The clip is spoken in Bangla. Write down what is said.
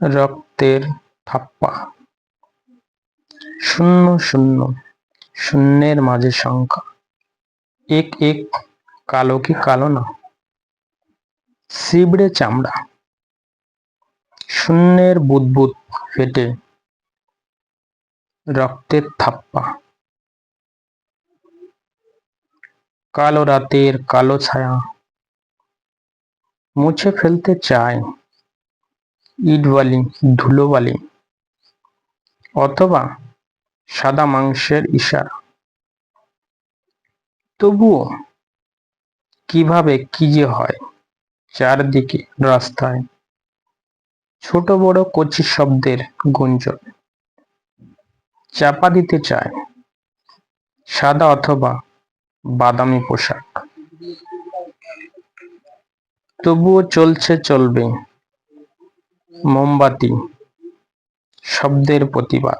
রক্তের থাপ্পা শূন্য শূন্য, শূন্যের মাঝে সংখ্যা। এক এক, কালো কি কালো না? শিবড়ে চামড়া। শূন্যের বুদবুদ ফেটে রক্তের থাপ্পা কালো রাতের কালো ছায়া মুছে ফেলতে চায় ইটবালি, ধুলোবালি অথবা সাদা মাংসের ইশারা। তবুও কীভাবে কি যে হয় চারদিকে রাস্তায় ছোট বড় কচি শব্দের গুঞ্জন। চাপা দিতে চায় সাদা অথবা বাদামি পোশাক। তবুও চলছে চলবে মোমবাতি শব্দের প্রতিবাদ।